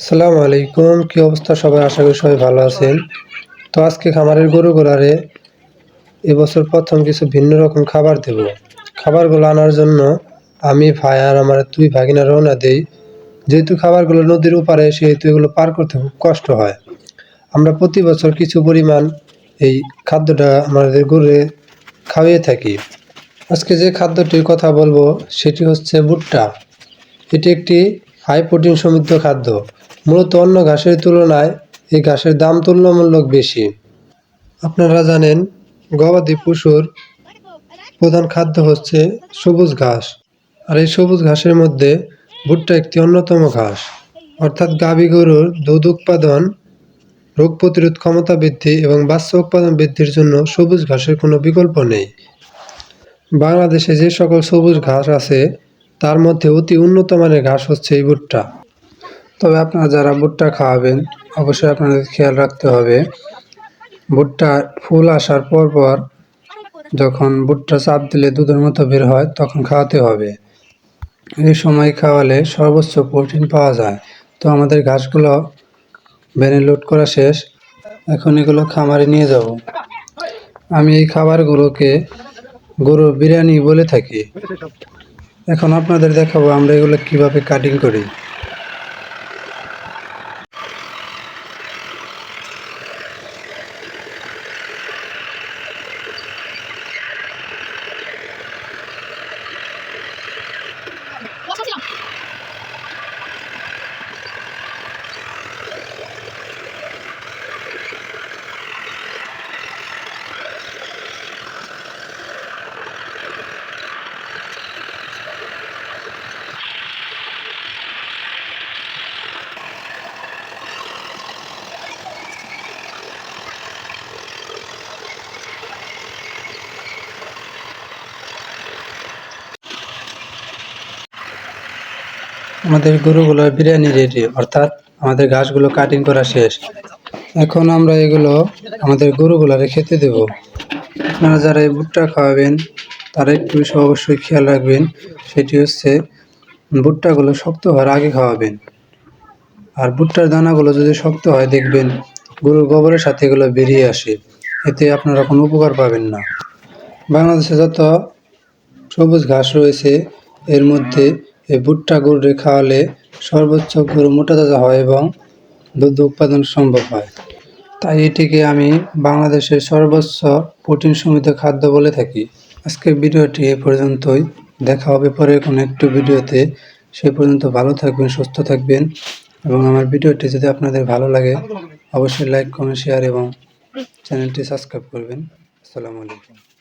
আসসালামু আলাইকুম, কি অবস্থা সবাই? আশা করি সবাই ভালো আছেন। তো আজকে খামারের গরুগুলারে এবছর প্রথম কিছু ভিন্ন রকম খাবার দেব। খাবারগুলো আনার জন্য আমি ভাই আর আমার দুই ভাগিনা রওনা দেই। যেহেতু খাবারগুলো নদীর উপারে সেহেতু এগুলো পার করতে খুব কষ্ট হয়। আমরা প্রতি বছর কিছু পরিমাণ এই খাদ্যটা আমাদের গরুরে খাওয়িয়ে থাকি। আজকে যে খাদ্যটির কথা বলব, সেটি হচ্ছে ভুট্টা। এটি একটি হাই প্রোটিন সমৃদ্ধ খাদ্য। মূলত অন্য ঘাসের তুলনায় এই ঘাসের দাম তুলনামূলক বেশি। আপনারা জানেন, গবাদি পশুর প্রধান খাদ্য হচ্ছে সবুজ ঘাস। আর এই সবুজ ঘাসের মধ্যে ভুট্টা একটি অন্যতম ঘাস। অর্থাৎ গাভী গরুর দুধ উৎপাদন, রোগ প্রতিরোধ ক্ষমতা বৃদ্ধি এবং বাচ্চা উৎপাদন বৃদ্ধির জন্য সবুজ ঘাসের কোনো বিকল্প নেই। বাংলাদেশে যে সকল সবুজ ঘাস আছে তার মধ্যে অতি উন্নত মানের ঘাস হচ্ছে এই ভুট্টা। তবে আপনারা যারা ভুট্টা খাওয়াবেন, অবশ্যই আপনাদের খেয়াল রাখতে হবে, ভুট্টা ফুল আসার পর পর যখন ভুট্টা চাপ দিলে দুধের মতো বের হয়, তখন খাওয়াতে হবে। এই সময় খাওয়ালে সর্বোচ্চ প্রোটিন পাওয়া যায়। তো আমাদের ঘাসগুলো ভ্যানে লোড করা শেষ। এখন এগুলো খামারে নিয়ে যাব। আমি এই খাবারগুলোকে গরুর বিরিয়ানি বলে থাকি। এখন আপনাদের দেখাবো আমরা এগুলো কীভাবে কাটিং করি। আমাদের গরুগুলোর বিরিয়ানি রেডি অর্থাৎ আমাদের ঘাসগুলো কাটিং করা শেষ। এখন আমরা এগুলো আমাদের গরুগুলারে খেতে দেব। আপনারা যারা এই ভুট্টা খাওয়াবেন, তারা একটু অবশ্যই খেয়াল রাখবেন, সেটি হচ্ছে ভুট্টাগুলো শক্ত হওয়ার আগে খাওয়াবেন। আর ভুট্টার দানাগুলো যদি শক্ত হয়, দেখবেন গরুর গোবরের সাথে এগুলো বেরিয়ে আসে। এতে আপনারা কোনো উপকার পাবেন না। বাংলাদেশে যত সবুজ ঘাস রয়েছে, এর মধ্যে এই ভুট্টা গরুরে খাওয়ালে সর্বোচ্চ গরু মোটা তাজা হয় এবং দুধ উৎপাদন সম্ভব হয়। তাই এটিকে আমি বাংলাদেশের সর্বোচ্চ প্রোটিন সমৃদ্ধ খাদ্য বলে থাকি। আজকের ভিডিওটি এ পর্যন্তই। দেখা হবে পরে কোনো একটু ভিডিওতে। সে পর্যন্ত ভালো থাকবেন, সুস্থ থাকবেন এবং আমার ভিডিওটি যদি আপনাদের ভালো লাগে, অবশ্যই লাইক, কমেন্ট, শেয়ার এবং চ্যানেলটি সাবস্ক্রাইব করবেন। আসসালামু আলাইকুম।